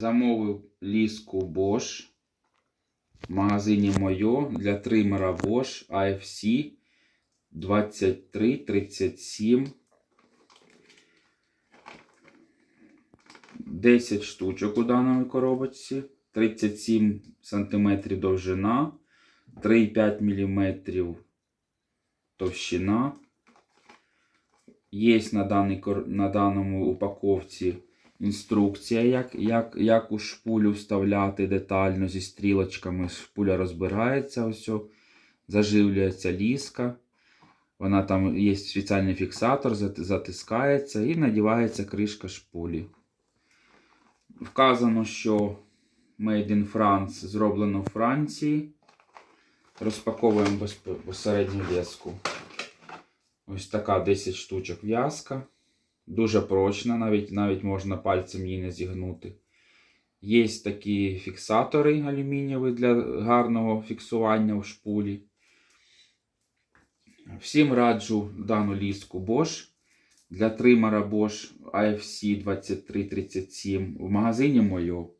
Замовив ліску Bosch в магазині Мойо для тримера Bosch AFC 2337. 10 штучок у даній коробочці. 37 см довжина, 3,5 мм товщина. Є на, даній, на даному упаковці інструкція, як, як, як у шпулю вставляти детально зі стрілочками. Шпуля розбирається, ось, заживлюється ліска. Вона там є спеціальний фіксатор, затискається і надівається кришка шпулі. Вказано, що Made in France зроблено в Франції. Розпаковуємо безпосередньо в'язку. Ось така 10 штучок в'язка. Дуже прочна, навіть, навіть можна пальцем її не зігнути. Є такі фіксатори алюмінієві для гарного фіксування в шпулі. Всім раджу дану ліску Bosch для тримера Bosch AFC 2337 в магазині Мойо.